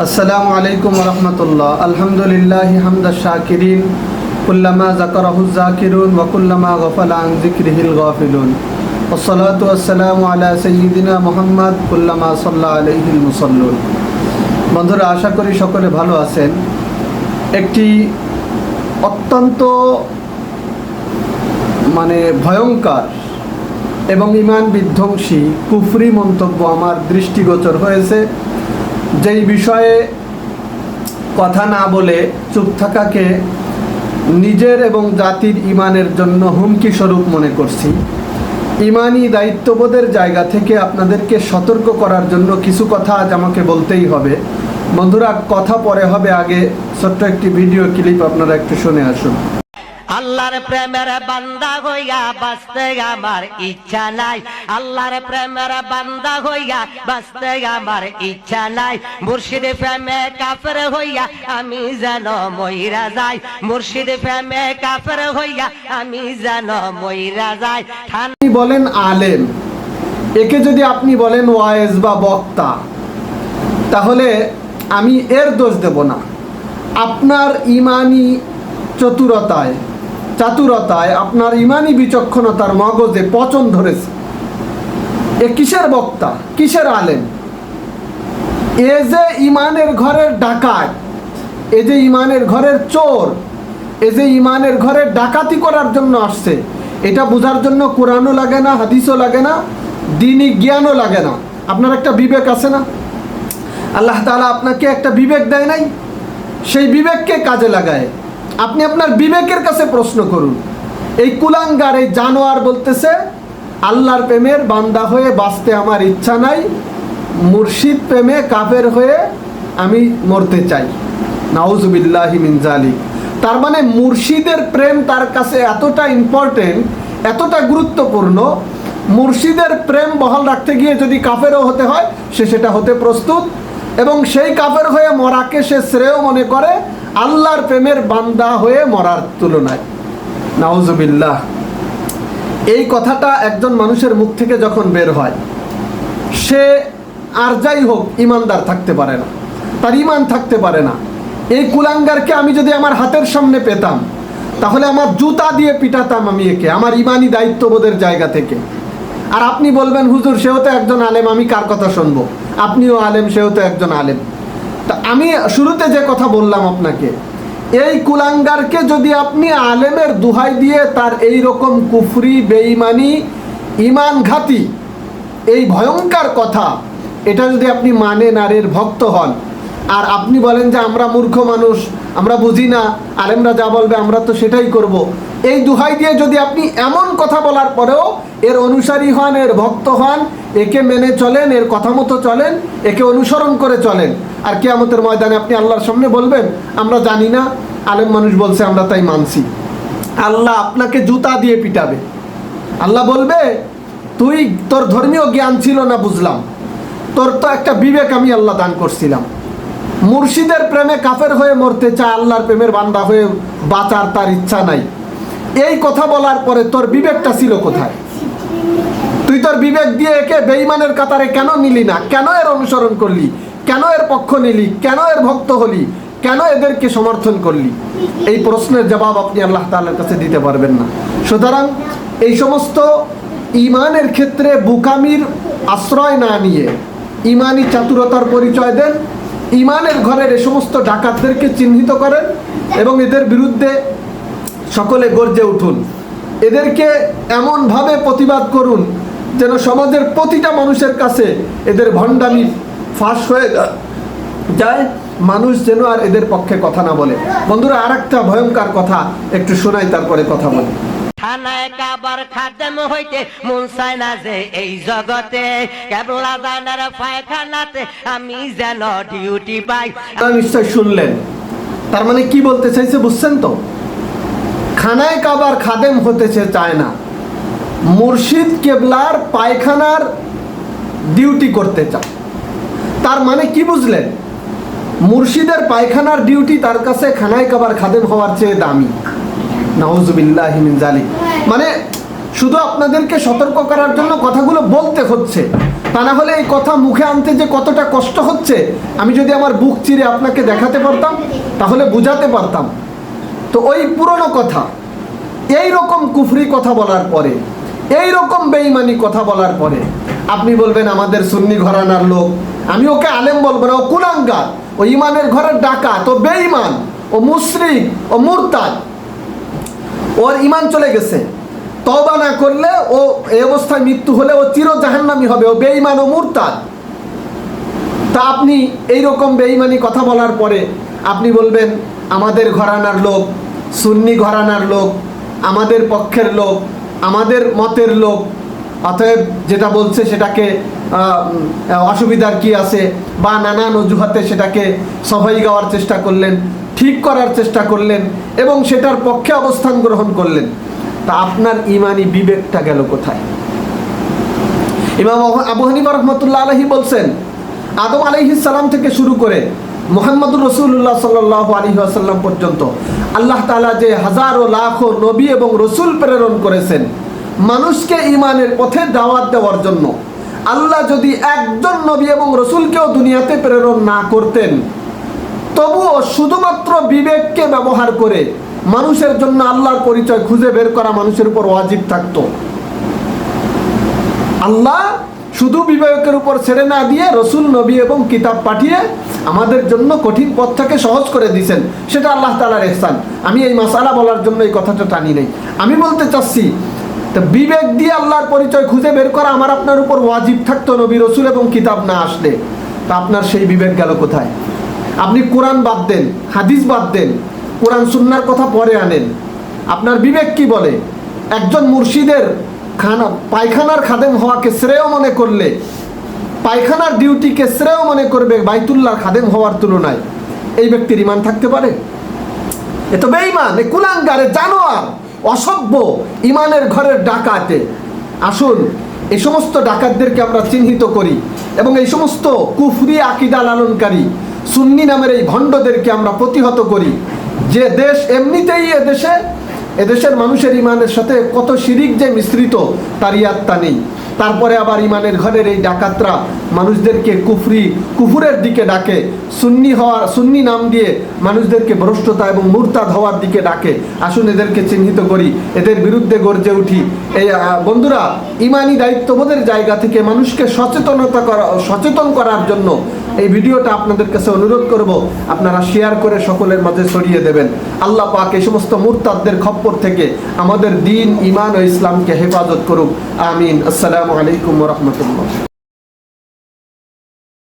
আসসালামু আলাইকুম রহমতুল্লাহ আলহামদুলিল্লাহ হামদা শাকিরিন কুল্লামা জাকারাহু জাকিরুন ওয়া কুল্লামা গফালা আন যিকরিহিল গাফিলুন والصلاة والسلام على سيدنا মুহাম্মদ কুল্লামা সাল্লা আলাইহিল মুসাল্লুন বন্ধুরা আশা করি সকলে ভালো আছেন একটি অত্যন্ত মানে ভয়ঙ্কর এবং ইমান বিধ্বংসী কুফরি মন্তব্য আমার দৃষ্টিগোচর হয়েছে যেই বিষয়ে কথা না বলে চুপ থাকাকে নিজের এবং জাতির ইমানের জন্য হুমকি স্বরূপ মনে করছি। ইমানি দায়িত্ববোধের জায়গা থেকে আপনাদেরকে সতর্ক করার জন্য কিছু কথা আজ আমাকে বলতেই হবে। বন্ধুরা, কথা পরে হবে আগে ছোট্ট একটি ভিডিও ক্লিপ, আপনারা একটু শুনে আসুন। আল্লাহর প্রেমের বান্দা হইয়া বাঁচতে আমার ইচ্ছা নাই। আল্লাহর প্রেমের বান্দা হইয়া বাঁচতে আমার ইচ্ছা নাই। মুর্শিদ প্রেমে কাফের হইয়া আমি যেন মইরা যাই। মুর্শিদ প্রেমে কাফের হইয়া আমি যেন মইরা যাই। বলেন আলেম। একে যদি আপনি বলেন ওয়ায়েজ বা বক্তা, তাহলে আমি এর দোষ দেব না। আপনার ইমানি চতুরতায় চাতুরতায় আপনার ইমানি বিচক্ষণতার মগজে পচন ধরেছে। এ কিসের বক্তা? কিসের আলেম? এ যে ইমানের ঘরের ডাকাত, এ যে ইমানের ঘরের চোর, এ যে ইমানের ঘরের ডাকাতি করার জন্য আসছে, এটা বোঝার জন্য কোরআনও লাগে না, হাদিসও লাগে না, দিনই জ্ঞানও লাগে না। আপনার একটা বিবেক আছে না? আল্লাহ তাআলা আপনাকে একটা বিবেক দেয় নাই? সেই বিবেককে কাজে লাগায়। আপনি আপনার বিবেকের কাছে প্রশ্ন করুন। এই কুলাঙ্গার এই জানোয়ার বলতেছে, আল্লাহর প্রেমের বান্দা হয়ে বাঁচতে আমার ইচ্ছা নাই, মুর্শিদ প্রেমে কাফের হয়ে আমি মরতে চাই। নাউজুবিল্লাহি মিন জালিক তার মানে মুর্শিদের প্রেম তার কাছে এতটা ইম্পর্টেন্ট এতটা গুরুত্বপূর্ণ, মুর্শিদের প্রেম বহাল রাখতে গিয়ে যদি কাফেরও হতে হয়, সে সেটা হতে প্রস্তুত এবং সেই কাফের হয়ে মরাকে সে শ্রেয় মনে করে আল্লাহর প্রেমের বান্দা হয়ে মরার তুলনায়। নাউজুবিল্লাহ। এই কথাটা একজন মানুষের মুখ থেকে যখন বের হয়, সে আর যাই হোক ইমানদার থাকতে পারে না, তার ইমান থাকতে পারে না। এই কুলাঙ্গারকে আমি যদি আমার হাতের সামনে পেতাম, তাহলে আমার জুতা দিয়ে পিটাতাম আমি একে, আমার ইমানি দায়িত্ববোধের জায়গা থেকে। আর আপনি বলবেন, হুজুর, সেও তো একজন আলেম, আমি কার কথা শুনব? আপনিও আলেম, সেও তো একজন আলেম। তা আমি শুরুতে যে কথা বললাম আপনাকে, এই কুলাঙ্গারকে যদি আপনি আলেমের দুহাই দিয়ে তার এই রকম কুফরি, বেঈমানি ইমানঘাতি এই ভয়ঙ্কর কথা, এটা যদি আপনি মানে নারীর ভক্ত হন আর আপনি বলেন যে আমরা মূর্খ মানুষ, আমরা বুঝি না, আলেমরা যা বলবে আমরা তো সেটাই করব। এই দুহাই দিয়ে যদি আপনি এমন কথা বলার পরেও এর অনুসারী হন, এর ভক্ত হন, একে মেনে চলেন, এর কথা মতো চলেন, একে অনুসরণ করে চলেন, আর কেয়ামতের ময়দানে আপনি আল্লাহর সামনে বলবেন, আমরা জানি না, আলেম মানুষ বলছে আমরা তাই মানছি। আল্লাহ আপনাকে জুতা দিয়ে পিটাবে। আল্লাহ বলবে, তুই তোর ধর্মীয় জ্ঞান ছিল না, বুঝলাম। তোর তো একটা বিবেক আমি আল্লাহ দান করছিলাম। মুর্শিদের প্রেমে কাফের হয়ে মরতে চায় আল্লাহর প্রেমের বান্দা হয়ে বাঁচার তার ইচ্ছা নাই। এই কথা বলার পরে তোর বিবেকটা ছিল কোথায়? তুই তোর বিবেক দিয়ে একে বেইমানের কাতারে কেন নিলি না? কেন এর অনুসরণ করলি? কেন এর পক্ষ নিলি? কেন এর ভক্ত হলি? কেন এদেরকে সমর্থন করলি? এই প্রশ্নের জবাব আপনি আল্লাহ তাআলার কাছে দিতে পারবেন না। সুতরাং এই সমস্ত ইমানের ক্ষেত্রে বুকামির আশ্রয় না নিয়ে ইমানি চাতুরতার পরিচয় দেন। ইমানের ঘরের এ সমস্ত ডাকাতদেরকে চিহ্নিত করেন এবং এদের বিরুদ্ধে সকলে গর্জে উঠুন। এদেরকে এমনভাবে প্রতিবাদ করুন যেন সমাজের প্রতিটা মানুষের কাছে এদের ভণ্ডামি ফাঁস হয়ে যায়। মানুষ যেন আর এদের পক্ষে কথা না বলে। বন্ধুরা আর একটা ভয়ঙ্কর কথা একটু শোনাই, তারপরে কথা বলি। থানায় কাবার খাদেম হইতে মন চায় না যে এই জগতে। কেবলা জানার পায়খানাতে আমি যেন ডিউটি পাই। নিশ্চয় শুনলেন। তার মানে কি বলতে চাইছে বুঝছেন তো? খানায় কাবার খাদেম হতে চায় না। মুর্শিদ কেবলার পায়খানার ডিউটি করতে চায়। তার মানে কি বুঝলেন? মুর্শিদের পায়খানার ডিউটি তার কাছে খানায় কাবার খাদেম হওয়ার চেয়ে দামি। নাউজুবিল্লাহ মানে শুধু আপনাদেরকে সতর্ক করার জন্য কথাগুলো বলতে হচ্ছে। তা না হলে এই কথা মুখে আনতে যে কতটা কষ্ট হচ্ছে, আমি যদি আমার বুক চিরে আপনাকে দেখাতে পারতাম, তাহলে বুঝাতে পারতাম। তো ওই পুরনো কথা, এই রকম কুফরি কথা বলার পরে, এই রকম বেঈমানি কথা বলার পরে, আপনি বলবেন, আমাদের সুন্নি ঘরানার লোক, আমি ওকে আলেম বলব না, ও কুলাঙ্গার, ও ইমানের ঘরের ডাকা তো বেঈমান, ও মুশরিক, ও মুরতাদ। ওর ইমান চলে গেছে। তবা না করলে ও এই অবস্থায় মৃত্যু হলে ও চির জাহান্নামি হবে, ও বেঈমান ও মুরতাদ। তা আপনি এই রকম বেঈমানি কথা বলার পরে আপনি বলবেন, আমাদের ঘরানার লোক, সুন্নি ঘরানার লোক, আমাদের পক্ষের লোক, আমাদের মতের লোক, অতএব যেটা বলছে সেটাকে অসুবিধার কি আছে? বা নানান অজুহাতে সেটাকে সবাই গাওয়ার চেষ্টা করলেন। ঠিক করার চেষ্টা করলেন এবং সেটার পক্ষে অবস্থান গ্রহণ করলেন। তা আপনার ইমানি বিবেকটা গেল কোথায়? ইমাম আবু- হানিফা রহমতুল্লাহ আলহী বলছেন, আদম আলহি সালাম থেকে শুরু করে মোহাম্মদুর রসুল্লাহ সাল্লাহ আলী আসাল্লাম পর্যন্ত আল্লাহ তালা যে হাজারো লাখো নবী এবং রসুল প্রেরণ করেছেন, মানুষকে ইমানের পথে দাওয়াত দেওয়ার জন্য। আল্লাহ যদি একজন নবী এবং রসুলকেও দুনিয়াতে প্রেরণ না করতেন তবুও শুধুমাত্র বিবেককে ব্যবহার করে মানুষের জন্য আল্লাহর পরিচয় খুঁজে বের করা মানুষের উপর ওয়াজিব থাকত। আল্লাহ শুধু বিবেকের উপর ছেড়ে না দিয়ে রসুল, নবী এবং কিতাব পাঠিয়ে আমাদের জন্য কঠিন পথটাকে সহজ করে দিয়েছেন। সেটা আল্লাহ তালার এহসান আমি এই মাসালা বলার জন্য এই কথাটা টানি নেই। আমি বলতে চাচ্ছি, তো বিবেক দিয়ে আল্লাহর পরিচয় খুঁজে বের করা আমার আপনার উপর ওয়াজিব থাকতো নবী, রসুল এবং কিতাব না আসলে। তা আপনার সেই বিবেক গেল কোথায়? আপনি কোরআন বাদ দেন, হাদিস বাদ দেন, কোরআন সুন্নার কথা পরে আনেন। আপনার বিবেক কি বলে? একজন মুর্শিদের খানা, পায়খানার খাদেম হওয়াকে শ্রেয় মনে করলে, পায়খানার ডিউটিকে শ্রেয় মনে করবে বাইতুল্লাহ খাদেম হওয়ার তুলনায়। এই ব্যক্তির ইমান থাকতে পারে? এ তো বেঈমান, এ কুলাঙ্গারে জানোয়ার, অসভ্য ইমানের ঘরের ডাকাতে। আসুন এই সমস্ত ডাকাতদেরকে আমরা চিহ্নিত করি এবং এই সমস্ত কুফরি আকিদা লালনকারী সুন্নি নামের এই ভণ্ডদেরকে আমরা প্রতিহত করি। যে দেশ এমনিতেই এদেশে এদেশের মানুষের ইমানের সাথে কত শিরিক যে মিশ্রিত, তার ইয়াত্তা নেই। তারপরে আবার ইমানের ঘরের এই ডাকাতরা মানুষদেরকে কুফরি, কুফুরের দিকে ডাকে, সুন্নি হওয়ার সুন্নি নাম দিয়ে মানুষদেরকে ভ্রষ্টতা এবং মুরতাদ হওয়ার দিকে ডাকে। আসুন এদেরকে চিহ্নিত করি, এদের বিরুদ্ধে গর্জে উঠি। এই বন্ধুরা, ইমানি দায়িত্ববোধের জায়গা থেকে মানুষকে সচেতনতা করা, সচেতন করার জন্য এই ভিডিওটা আপনাদের কাছে অনুরোধ করব, আপনারা শেয়ার করে সকলের মাঝে ছড়িয়ে দেবেন। আল্লাহ পাক এই সমস্ত মুরতাদদের খপ্পর থেকে আমাদের দিন, ইমান ও ইসলামকে হেফাজত করুক। আমিন। আসসালামু আলাইকুম রহমতুল্লাহ